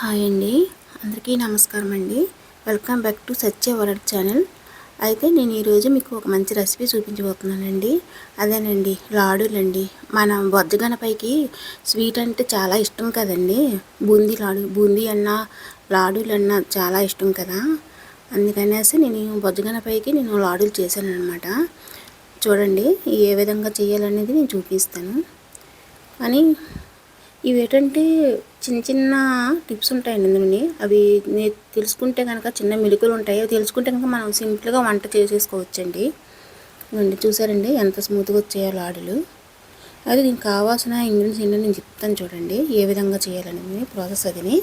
Hi అండి. అందరికీ నమస్కారం అండి. Welcome back to Satya world channel. అయితే నేను ఈరోజు మీకు ఒక మంచి రెసిపీ చూపించబోతున్నానండి. అదేనండి లాడులండి. మన బొజ్జగనపైకి స్వీట్ అంటే చాలా ఇష్టం కదండి. బూందీ లాడు బూందీ అన్నా లాడులు అన్నా చాలా ఇష్టం కదా. అందుకనేసి నేను బొజ్జగనపైకి నేను లాడులు చేశాను అనమాట చూడండి ఏ విధంగా చేయాలనేది నేను చూపిస్తాను. కానీ ఇవి ఏంటంటే చిన్న చిన్న టిప్స్ ఉంటాయండి ఇందులోని. అవి తెలుసుకుంటే కనుక చిన్న మెలుకులు ఉంటాయి. అవి తెలుసుకుంటే కనుక మనం సింపుల్గా వంట చేసేసుకోవచ్చండి. ఇవ్వండి చూసారండి ఎంత స్మూత్గా వచ్చాయో లాడులు. అది దీనికి కావాల్సిన ఇంగ్రీడియంట్స్ ఏంటో నేను చెప్తాను చూడండి. ఏ విధంగా చేయాలనేది ప్రాసెస్ అదిని.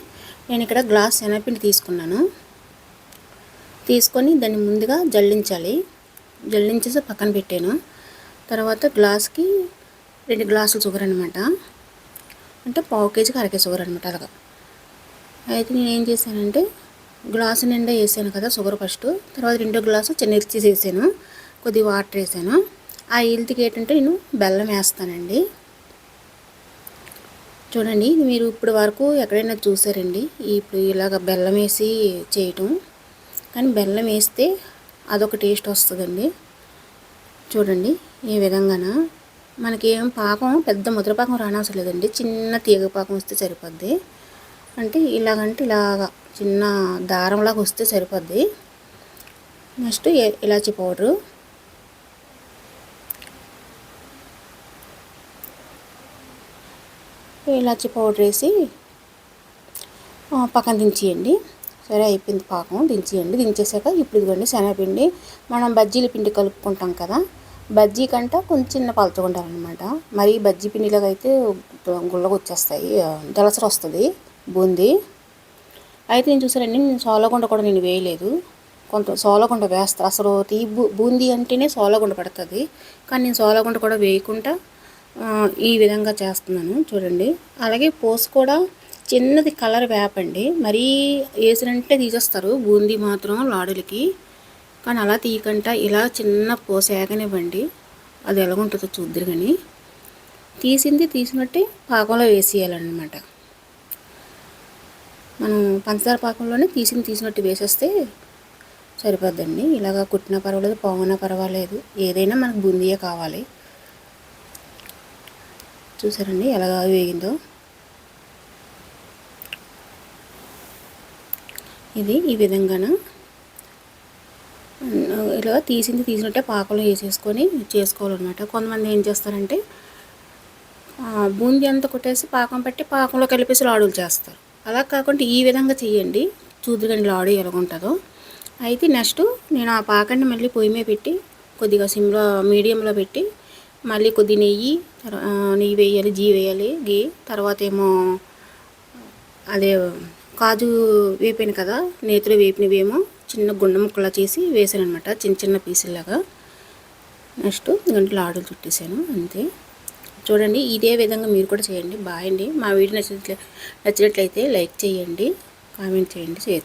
నేను ఇక్కడ గ్లాస్ శనగపిండి తీసుకున్నాను. తీసుకొని దాన్ని ముందుగా జల్లించాలి. జల్లించేసి పక్కన పెట్టాను. తర్వాత గ్లాస్కి రెండు గ్లాసులు షుగర్ అనమాట అంటే పావు కేజీకి అరకే షుగర్ అనమాట అలాగా. అయితే నేను ఏం చేశానంటే గ్లాసు నిండా వేసాను కదా షుగర్ ఫస్ట్. తర్వాత రెండో గ్లాసు చిన్న ఇచ్చేసి వేసాను కొద్దిగా వాటర్ వేసాను. ఆ ఇల్తికి ఏంటంటే నేను బెల్లం వేస్తానండి. చూడండి మీరు ఇప్పుడు వరకు ఎక్కడైనా చూసారండి ఇప్పుడు ఇలాగ బెల్లం వేసి చేయటం. కానీ బెల్లం వేస్తే అదొక టేస్ట్ వస్తుందండి. చూడండి ఈ విధంగాన? మనకి ఏం పాకం పెద్ద ముద్రపాకం రానవసరం లేదండి. చిన్న తీగ పాకం వస్తే సరిపోద్ది. అంటే ఇలాగంటే ఇలాగా చిన్న దారంలాగా వస్తే సరిపోద్ది. నెక్స్ట్ ఇలాచి పౌడరు. ఇలాచి పౌడర్ వేసి పక్కన దించేయండి. సరే అయిపోయింది పాకం. దించేయండి. దించేసాక ఇప్పుడు ఇదిగోండి శనగపిండి. మనం బజ్జీల పిండి కలుపుకుంటాం కదా. బజ్జీ కంట కొంచెం చిన్న పలచగా మరి బజ్జీ పిండిలాగా అయితే గుళ్ళగా వచ్చేస్తాయి దలసర వస్తుంది బూందీ. అయితే నేను చూసారండి నేను సోలగుండ కూడా నేను వేయలేదు. కొంత సోలగుండ వేస్తా అసలు తీ బూందీ అంటేనే సోలగుండ పడుతుంది. కానీ నేను సోలగుండ కూడా వేయకుండా ఈ విధంగా చేస్తున్నాను. చూడండి. అలాగే పోసు కూడా చిన్నది కలర్ వేపండి. మరీ వేసినంటే తీసేస్తారు. బూందీ మాత్రం లాడులకి. కానీ అలా తీయకుండా ఇలా చిన్న పోస ఏగనివ్వండి. అది ఎలాగుంటుందో చూద్దరు కానీ తీసింది తీసినట్టే పాకంలో వేసేయాలన్నమాట. మనం పంచదార పాకంలోనే తీసింది తీసినట్టు వేసేస్తే సరిపోద్దండి. ఇలాగ కుట్టినా పర్వాలేదు పోవనా పర్వాలేదు. ఏదైనా మనకు బూందీయే కావాలి. చూసారండి ఎలాగా వేగిందో. ఇది ఈ విధంగాన ఇలా తీసింది తీసినట్టే పాకంలో వేసేసుకొని చేసుకోవాలన్నమాట. కొంతమంది ఏం చేస్తారంటే బూందీ అంతా కొట్టేసి పాకం పెట్టి పాకంలో కలిపేసి లాడులు చేస్తారు. అలా కాకుండా ఈ విధంగా చేయండి. చూదురుగండి లాడు ఎలాగుంటుందో అయితే నెక్స్ట్ నేను ఆ పాకాన్ని మళ్ళీ పొయ్యి మీద పెట్టి కొద్దిగా సిమ్లో మీడియంలో పెట్టి మళ్ళీ కొద్ది నెయ్యి నెయ్యి వేయాలి జీ వేయాలి. గీ తర్వాత ఏమో అదే కాజు వేపాను కదా నేతిలో వేపినవేమో చిన్న గుండె ముక్కలా చేసి వేసాను అనమాట చిన్న చిన్న పీసుల్లాగా నెక్స్ట్ గంటలు ఆడులు చుట్టేసాను అంతే. చూడండి ఇదే విధంగా మీరు కూడా చేయండి బాయ్ మా వీడియో నచ్చినట్లయితే లైక్ చేయండి కామెంట్ చేయండి షేర్